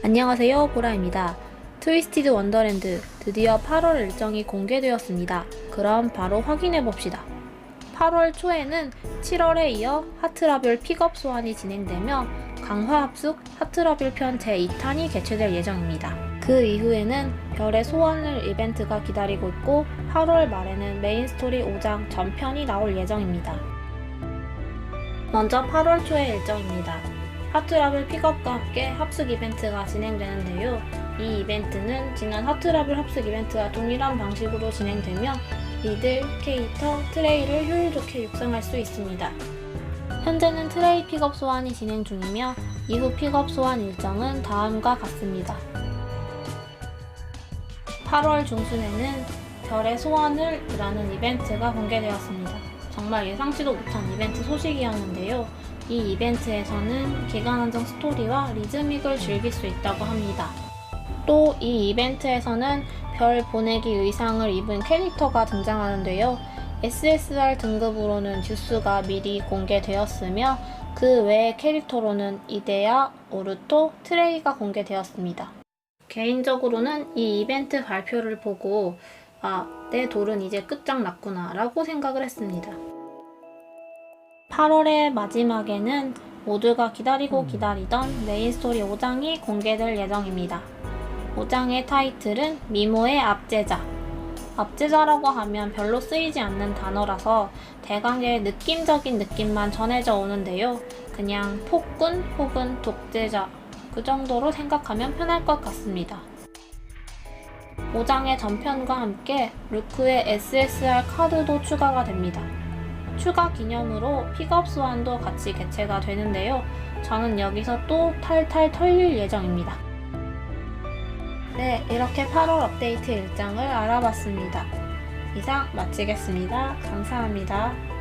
안녕하세요 보라입니다. 트위스티드 원더랜드 드디어 8월 일정이 공개되었습니다. 그럼 바로 확인해 봅시다. 8월 초에는 7월에 이어 하트라별 픽업 소환이 진행되며 강화 합숙 하트라별 편 제2탄이 개최될 예정입니다. 그 이후에는 별의 소환을 이벤트가 기다리고 있고 8월 말에는 메인 스토리 5장 전편이 나올 예정입니다. 먼저 8월 초의 일정입니다. 하트라벨 픽업과 함께 합숙 이벤트가 진행되는데요. 이 이벤트는 지난 하트라벨 합숙 이벤트와 동일한 방식으로 진행되며 리들, 캐릭터, 트레이를 효율 좋게 육성할 수 있습니다. 현재는 트레이 픽업 소환이 진행 중이며 이후 픽업 소환 일정은 다음과 같습니다. 8월 중순에는 별의 소원을 라는 이벤트가 공개되었습니다. 정말 예상치도 못한 이벤트 소식이었는데요. 이 이벤트에서는 기간 한정 스토리와 리즈믹을 즐길 수 있다고 합니다. 또 이 이벤트에서는 별 보내기 의상을 입은 캐릭터가 등장하는데요. SSR 등급으로는 듀스가 미리 공개되었으며 그 외의 캐릭터로는 이데야, 오르토, 트레이가 공개되었습니다. 개인적으로는 이 이벤트 발표를 보고 아, 내 돌은 이제 끝장났구나 라고 생각을 했습니다. 8월의 마지막에는 모두가 기다리고 기다리던 메인 스토리 5장이 공개될 예정입니다. 5장의 타이틀은 미모의 압제자. 압제자라고 하면 별로 쓰이지 않는 단어라서 대강의 느낌적인 느낌만 전해져 오는데요. 그냥 폭군 혹은 독재자 그 정도로 생각하면 편할 것 같습니다. 5장의 전편과 함께 루크의 SSR 카드도 추가가 됩니다. 추가 기념으로 픽업 소환도 같이 개최가 되는데요. 저는 여기서 또 탈탈 털릴 예정입니다. 네, 이렇게 8월 업데이트 일정을 알아봤습니다. 이상 마치겠습니다. 감사합니다.